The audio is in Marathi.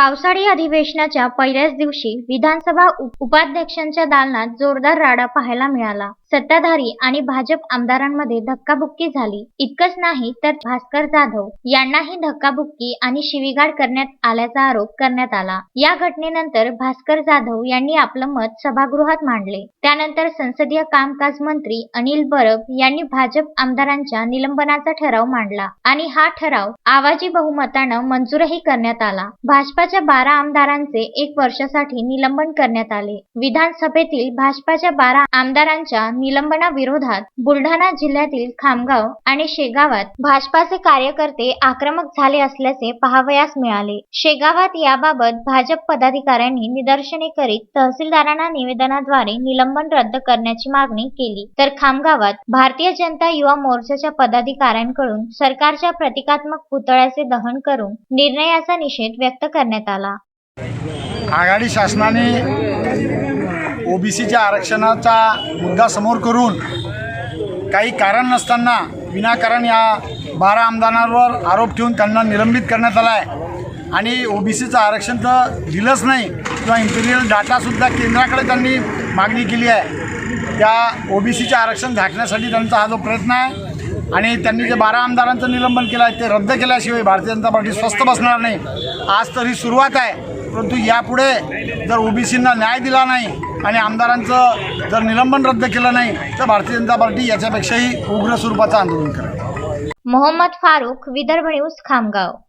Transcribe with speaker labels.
Speaker 1: पावसाळी अधिवेशनाच्या पहिल्याच दिवशी विधानसभा उपाध्यक्षांच्या दालनात जोरदार राडा पाहायला मिळाला. सत्ताधारी आणि भाजप आमदारांमध्ये धक्काबुक्की झाली. इतकंच नाही तर भास्कर जाधव यांनाही धक्काबुक्की आणि शिवीगाळ करण्यात आल्याचा आरोप करण्यात आला. या घटनेनंतर भास्कर जाधव यांनी आपलं मत सभागृहात मांडले. त्यानंतर संसदीय कामकाज मंत्री अनिल बरब यांनी भाजप आमदारांच्या निलंबनाचा ठराव मांडला आणि हा ठराव आवाजी बहुमतानं मंजूरही करण्यात आला. भाजपा भाजपाच्या बारा आमदारांचे एक वर्षासाठी निलंबन करण्यात आले. विधानसभेतील भाजपाच्या बारा आमदारांच्या निलंबनाविरोधात बुलढाणा जिल्ह्यातील खामगाव आणि शेगावात भाजपाचे कार्यकर्ते आक्रमक झाले असल्याचे पाहावयास मिळाले. शेगावात याबाबत भाजप पदाधिकाऱ्यांनी निदर्शने करीत तहसीलदारांना निवेदनाद्वारे निलंबन रद्द करण्याची मागणी केली. तर खामगावात भारतीय जनता युवा मोर्चाच्या पदाधिकाऱ्यांकडून सरकारच्या प्रतिकात्मक पुतळ्याचे दहन करून निर्णयाचा निषेध व्यक्त करण्यात आला
Speaker 2: आघाडी शासनाने ओबीसीच्या आरक्षणाचा मुद्दा समोर करून काही कारण नसताना विनाकारण या बारा आमदारांवर आरोप ठेवून त्यांना निलंबित करण्यात आला आहे आणि ओबीसीचं आरक्षण तर दिलंच नाही किंवा इम्पिरियल डाटासुद्धा केंद्राकडे त्यांनी मागणी केली आहे. त्या ओबीसीचे आरक्षण झाकण्यासाठी त्यांचा हा जो प्रयत्न आहे आणि त्यांनी जे बारा आमदारांचं निलंबन केलं आहे ते रद्द केल्याशिवाय भारतीय जनता पार्टी स्वस्थ बसणार नाही. आज तर ही सुरुवात आहे. परंतु यापुढे जर ओबीसींना न्याय दिला नाही आणि आमदारांचं जर निलंबन रद्द केलं नाही तर भारतीय जनता पार्टी याच्यापेक्षाही उग्र स्वरूपाचं आंदोलन करेल.
Speaker 1: मोहम्मद फारुख विदर्भ न्यूज खामगाव.